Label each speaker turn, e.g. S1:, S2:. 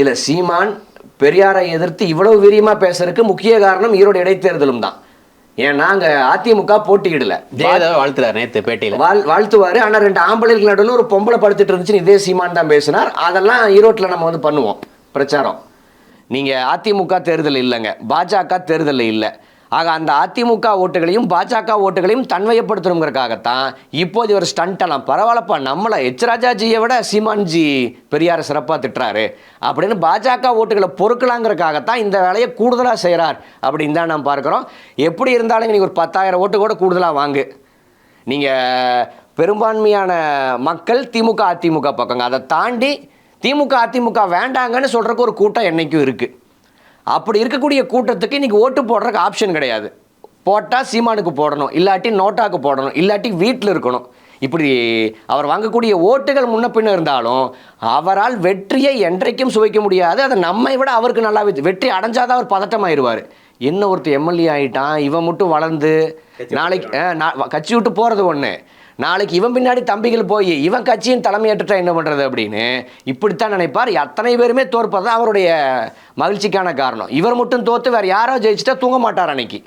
S1: இல்லை சீமான் பெரியாரை எதிர்த்து இவ்வளவு வீரியமாக பேசுறதுக்கு முக்கிய காரணம் ஈரோடு இடைத்தேர்தலும் தான். ஏன்னா அங்கே அதிமுக போட்டியிடல.
S2: வாழ்த்துறாரு நேத்து பேட்டியில.
S1: வாழ் வாழ்த்துவாரு. ஆனா ரெண்டு ஆம்பளைக்கு நடுவில் ஒரு பொம்பளை படுத்துட்டு இருந்துச்சுன்னு இதே சீமான் தான் பேசினார். அதெல்லாம் ஈரோட்டில் நம்ம வந்து பண்ணுவோம். பிரச்சாரம். நீங்க அதிமுக தேர்தல் இல்லைங்க. பாஜக தேர்தல் இல்லை. ஆக அந்த அதிமுக ஓட்டுகளையும் பாஜக ஓட்டுகளையும் தன்மையப்படுத்தணுங்கிறக்காகத்தான் இப்போது ஒரு ஸ்டண்ட் எல்லாம் பரவாயில்லப்பா. நம்மளை எச் ராஜாஜியை விட சீமான்ஜி பெரியாரை சிறப்பாக திட்டுறாரு. அப்படின்னு பாஜக ஓட்டுகளை பொறுக்கலாங்கிறக்காகத்தான் இந்த வேலையை கூடுதலாக செய்கிறார் அப்படின்னு தான் நாம் பார்க்குறோம். எப்படி இருந்தாலும் நீங்கள் ஒரு பத்தாயிரம் ஓட்டு கூட கூடுதலாக வாங்கு. நீங்கள் பெரும்பான்மையான மக்கள் திமுக அதிமுக பக்கங்க. அதை தாண்டி திமுக அதிமுக வேண்டாங்கன்னு சொல்கிறக்கு ஒரு கூட்டம் என்றைக்கும் இருக்குது அப்படி இருக்கக்கூடிய கூட்டத்துக்கு இன்றைக்கி ஓட்டு போடுறதுக்கு ஆப்ஷன் கிடையாது. போட்டால் சீமானுக்கு போடணும் இல்லாட்டி நோட்டாக்கு போடணும் இல்லாட்டி வீட்டில் இருக்கணும். இப்படி அவர் வாங்கக்கூடிய ஓட்டுகள் முன்ன பின்ன இருந்தாலும் அவரால் வெற்றியை என்றைக்கும் சுவைக்க முடியாது. அதை நம்மை விட அவருக்கு நல்லா வெற்றி அடைஞ்சாதான் அவர் பதட்டமாயிருவார். என்ன ஒருத்தர் எம்எல்ஏ ஆயிட்டான் இவன் மட்டும் வளர்ந்து நாளைக்கு கட்சி விட்டு போகிறது ஒன்று நாளைக்கு இவன் பின்னாடி தம்பிகள் போய் இவன் கட்சியின் தலைமையேற்றுட்டா என்ன பண்ணுறது அப்படின்னு? இப்படித்தான் நினைப்பார். அத்தனை பேருமே தோற்பது தான் அவருடைய மகிழ்ச்சிக்கான காரணம். இவர் மட்டும் தோற்று வேறு யாரோ ஜெயிச்சுட்டா தூங்க மாட்டார் அன்னைக்கு.